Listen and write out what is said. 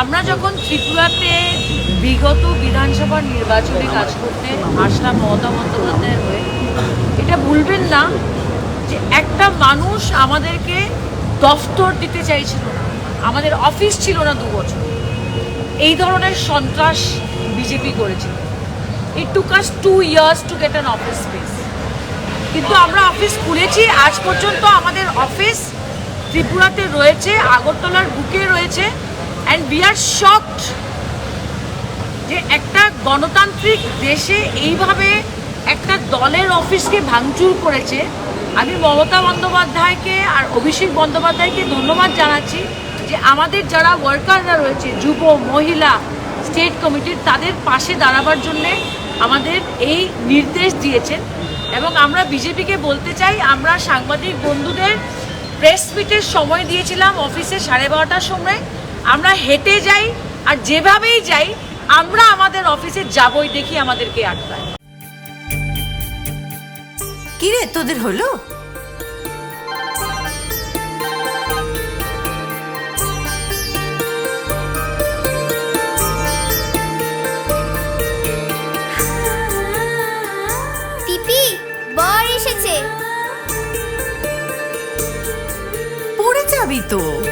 আমরা যখন ত্রিপুরাতে বিগত বিধানসভার নির্বাচনে কাজ করতে আসলাম মমতা বন্দ্যোপাধ্যায়ের হয়ে, এটা ভুলবেন না যে একটা মানুষ আমাদেরকে দফতর দিতে চাইছিল আমাদের অফিস ছিল না দু বছর। এই ধরনের সন্ত্রাস বিজেপি করেছিল। It took us two years to get an office space কিন্তু আমরা অফিস খুলেছি, আজ পর্যন্ত আমাদের অফিস ত্রিপুরাতে রয়েছে, আগরতলার বুকে রয়েছে। অ্যান্ড উই আর শকড যে একটা গণতান্ত্রিক দেশে এইভাবে একটা দলের অফিসকে ভাঙচুর করেছে। আমি মমতা বন্দ্যোপাধ্যায়কে আর অভিষেক বন্দ্যোপাধ্যায়কে ধন্যবাদ জানাচ্ছি যে আমাদের যারা ওয়ার্কাররা রয়েছে, যুব, মহিলা স্টেট কমিটির তাদের পাশে দাঁড়াবার জন্যে আমাদের এই নির্দেশ দিয়েছেন। এবং আমরা বিজেপিকে বলতে চাই, আমরা সাংবাদিক বন্ধুদের প্রেস মিটের সময় দিয়েছিলাম অফিসে সাড়ে বারোটার সময়। আমরা হেঁটে যাই আর যেভাবেই যাই আমরা আমাদের অফিসে যাবই দেখি আমাদেরকে আটকায়। কি রে তোদের হলো? বর এসেছে। পড়ে যাবি তো।